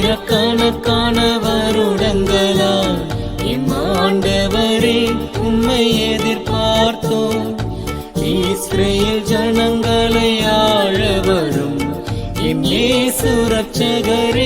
ஆயிரக்கணக்கான வருடங்களால் இம்மாண்டவரே ஆண்டவரே உம்மை எதிர்பார்த்தோம். இஸ்ரேல் ஜனங்களை ஆழ வரும் எம் இயேசு ரட்சகரே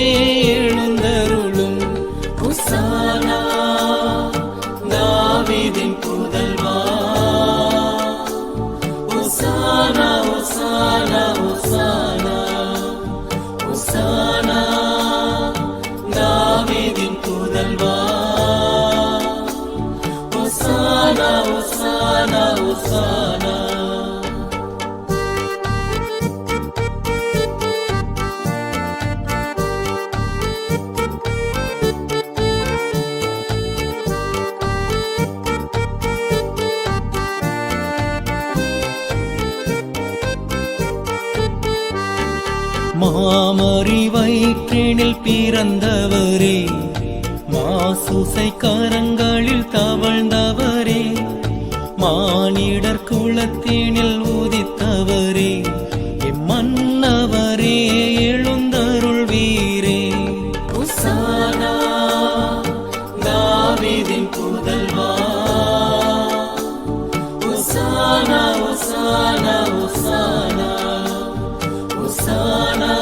உசானா மாமரி வயிற்றினில் பிறந்தவரே மாசுசை கரங்களில் தவழ்ந்தவர் மானிடர் குலத்தினில் உதித்தவரே எம்மன்னவரே எழுந்தருள் வீரே. உசானா தாவீதின் புதல்வா. உசானா உசானா உசானா. உசானா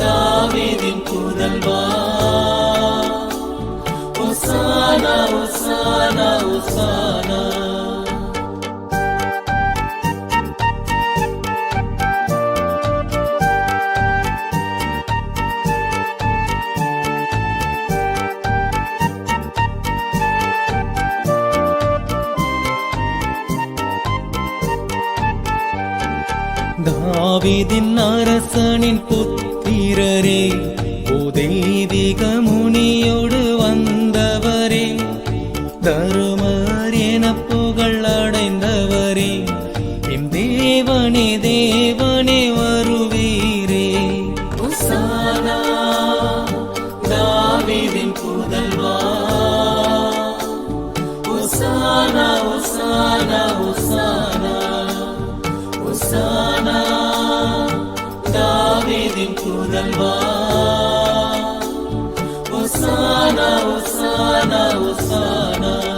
தாவிதின் புதல்வா. உசானா உசானா உசானா. தாவீதின் அரசனின் புத்திரரே ஓ தெய்வீக முனியோடு வந்தவரே தருமர் என புகழ் அடைந்தவரே என் தேவனே தேவனே வருவீரே. உசானா தாவீதின் புதல்வா. உசானா உசானா உசானா உசானா. தாவீதின் புதல்வா உசானா உசானா உசானா.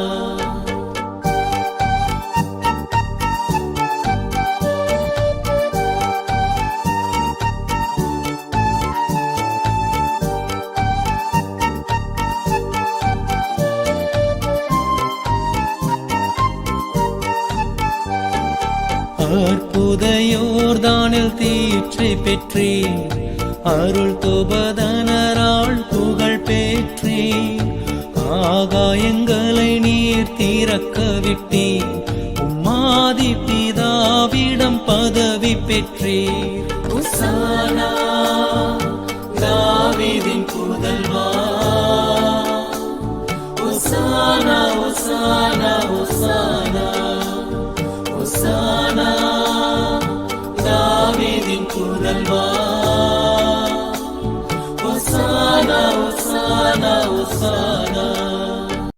அற்புதையோர்தானில் தீற்றை பெற்றி அருள் துபதனரால் புகழ் பெற்றி ஆகாயங்களை நீர் தீரக்க விட்டி உம்மாதி பிதாவிடம் பதவி பெற்றே உசானா தாவீதின் புதல்வா. உசானா உசானா உசானா. தாவீதின் புதல்வா உசானா உசானா உசானா